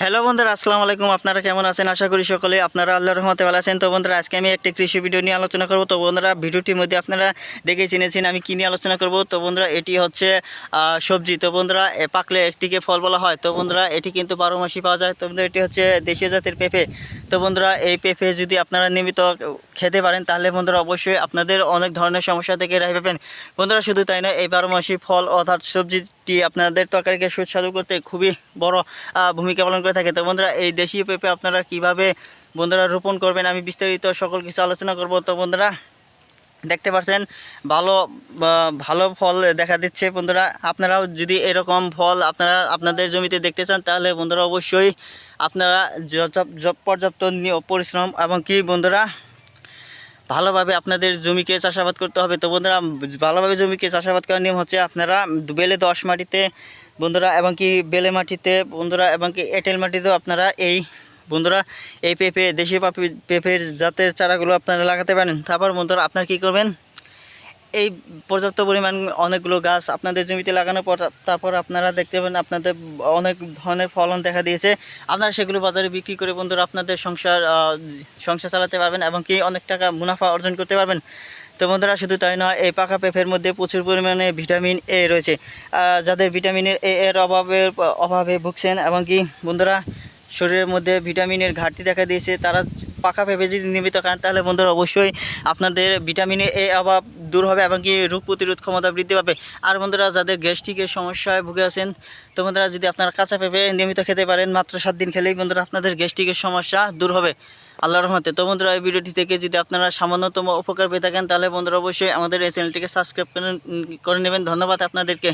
Hello বন্ধুরা, আসসালামু আলাইকুম। আপনারা কেমন আছেন? আশা করি সকলে আপনারা আল্লাহ রহমতে ভালো আছেন। তো বন্ধুরা, আজকে আমি একটি কৃষি ভিডিও নিয়ে আলোচনা করব। তো বন্ধুরা, ভিডিওটির মধ্যে আপনারা দেখে চিনেছেন আমি কী নিয়ে আলোচনা করব। তো বন্ধুরা, এটি হচ্ছে সবজি। তো বন্ধুরা পাকলে একটিকে ফল বলা হয়। তো বন্ধুরা, এটি কিন্তু বারো মাসি পাওয়া যায়। তো বন্ধুরা, এটি হচ্ছে দেশীয় জাতের পেঁপে। তো বন্ধুরা, এই পেঁপে যদি আপনারা নিয়মিত খেতে পারেন, তাহলে বন্ধুরা অবশ্যই আপনাদের অনেক ধরনের সমস্যা থেকে রেহাই পাবেন। বন্ধুরা শুধু তাই না এই বারো মাসি ফল অর্থাৎ সবজিটি আপনাদের তরকারিকে সুস্বাদু করতে খুবই বড় ভূমিকা পালন করে থাকে। তো বন্ধুরা, এই দেশীয় পেঁপে আপনারা কীভাবে বন্ধুরা রোপণ করবেন, আমি বিস্তারিত সকল কিছু আলোচনা করব। তো বন্ধুরা, দেখতে পাচ্ছেন, ভালো ভালো ফল দেখা দিচ্ছে বন্ধুরা। আপনারাও যদি এরকম ফল আপনারা আপনাদের জমিতে দেখতে চান, তাহলে বন্ধুরা অবশ্যই আপনারা পর্যাপ্ত পরিশ্রম এবং কি বন্ধুরা ভালোভাবে আপনাদের জমিকে চাষাবাদ করতে হবে। তো বন্ধুরা, ভালোভাবে জমিকে চাষাবাদ করার নিয়ম হচ্ছে আপনারা বেলে দশ মাটিতে বন্ধুরা, এবং কি বেলে মাটিতে বন্ধুরা, এবং কি এঁটেল মাটিতেও আপনারা এই বন্ধুরা, এই পেঁপে দেশীয় পাপি- পেঁপের জাতের চারাগুলো আপনারা লাগাতে পারেন। তারপর বন্ধুরা, আপনারা কী করবেন? এই পর্যাপ্ত পরিমাণ অনেকগুলো গাছ আপনাদের জমিতে লাগানোর পর তারপর আপনারা দেখতে পাবেন আপনাদের অনেক ধরনের ফলন দেখা দিয়েছে। আপনারা সেগুলো বাজারে বিক্রি করে বন্ধুরা আপনাদের সংসার সংসার চালাতে পারবেন এবং কি অনেক টাকা মুনাফা অর্জন করতে পারবেন। তো বন্ধুরা, শুধু তাই নয়, এই পাকা পেঁপের মধ্যে প্রচুর পরিমাণে ভিটামিন এ রয়েছে। যাদের ভিটামিনের এ এর অভাবের অভাবে ভুগছেন এবং কি বন্ধুরা, শরীরের মধ্যে ভিটামিনের ঘাটতি দেখা দিয়েছে, তারা পাকা পেঁপে যদি নিয়মিত খান, তাহলে বন্ধুরা অবশ্যই আপনাদের ভিটামিনের এ অভাব দূর হবে এবং কি রোগ প্রতিরোধ ক্ষমতা বৃদ্ধি পাবে। আর বন্ধুরা, যাদের গ্যাস্ট্রিকের সমস্যায় ভুগে আছেন, তো বন্ধুরা, যদি আপনারা কাঁচা পেঁপে নিয়মিত খেতে পারেন, মাত্র সাত দিন খেলেই বন্ধুরা আপনাদের গ্যাস্ট্রিকের সমস্যা দূর হবে আল্লাহর রহমতে। তো বন্ধুরা, এই ভিডিওটি থেকে যদি আপনারা সামান্যতম উপকার পেয়ে থাকেন, তাহলে বন্ধুরা অবশ্যই আমাদের এই চ্যানেলটিকে সাবস্ক্রাইব করে করে নেবেন। ধন্যবাদ আপনাদেরকে।